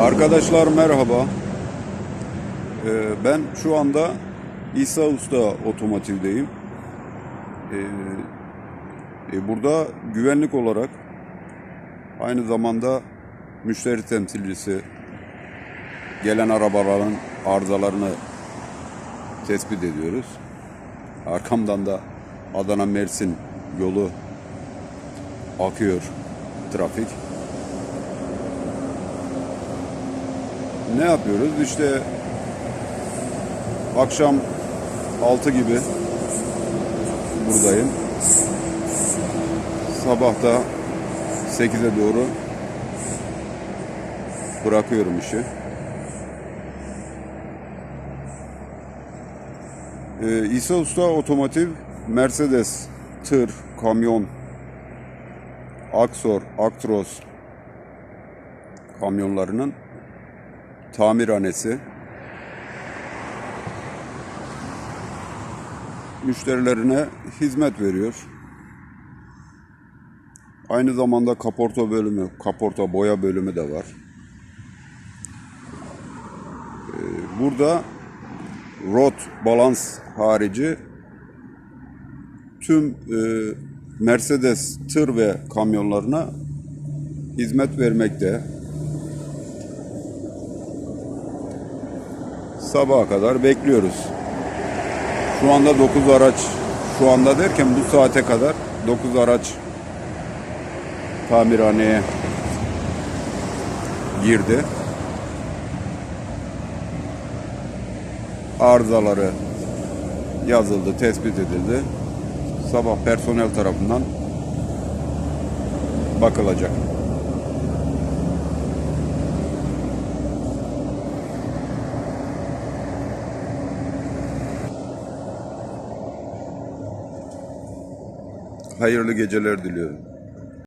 Arkadaşlar merhaba. Ee, ben şu anda İsa Usta Otomotiv'deyim. Ee, e, burada güvenlik olarak aynı zamanda müşteri temsilcisi gelen arabaların arızalarını tespit ediyoruz. Arkamdan da Adana Mersin yolu akıyor trafik. Ne yapıyoruz? İşte akşam 6 gibi buradayım. Sabah da 8'e doğru bırakıyorum işi. Ee, İsa Usta Otomotiv Mercedes, tır, kamyon, Aksor, Aktros kamyonlarının tamirhanesi. Müşterilerine hizmet veriyor. Aynı zamanda kaporta bölümü, kaporta boya bölümü de var. Ee, Burada rot balans harici tüm e, Mercedes tır ve kamyonlarına hizmet vermekte. Sabaha kadar bekliyoruz. Şu anda 9 araç, şu anda derken bu saate kadar 9 araç tamirhaneye girdi. Arızaları yazıldı, tespit edildi. Sabah personel tarafından bakılacak. Hayırlı geceler diliyorum.